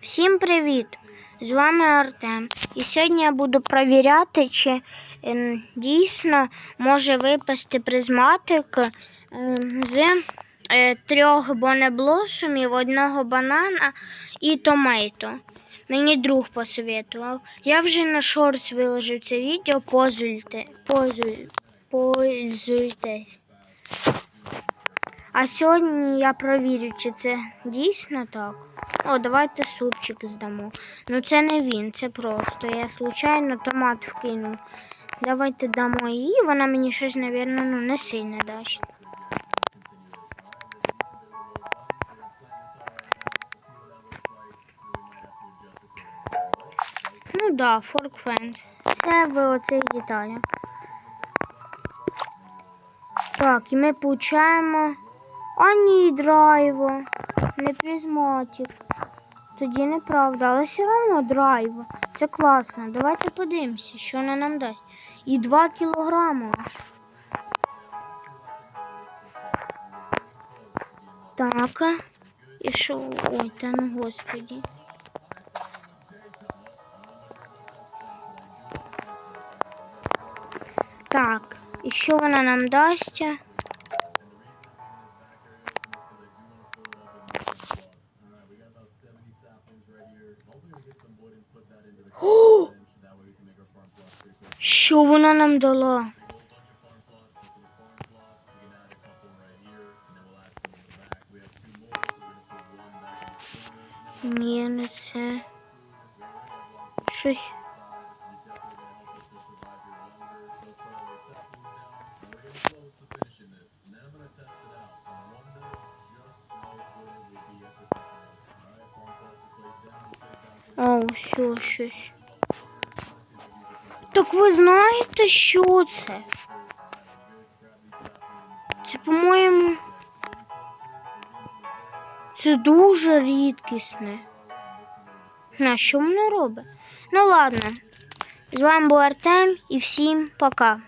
Всім привіт! З вами Артем. І сьогодні я буду перевіряти, чи ем, дійсно може випасти призматик ем, з е, трьох бонеблосумів, одного банана і томейто. Мені друг посоветував. Я вже на шорс виложив це відео, позуйте, позуй, пользуйтесь. А сьогодні я провірю, чи це дійсно так. О, давайте супчик здамо. Ну це не він, це просто. Я случайно томат вкинув. Давайте дамо її, вона мені щось, мабуть, ну, не сильно дасть. Ну да, Fork Fence. Це в оцих деталях. Так, і ми получаємо. А ні, драйво. Не призматик. Тоді неправда, але все одно драйво. Це класно. Давайте подивимося, що вона нам дасть. І 2 кілограми аж. Так. І що? Ой, та ну господі. Так, і що вона нам дасть? О! Що вона нам дала? Ні, Щось. Все, щось. Так ви знаєте, що це? Це, по-моєму, це дуже рідкісне. На що воно робить? Ну ладно. З вами був Артем і всім пока.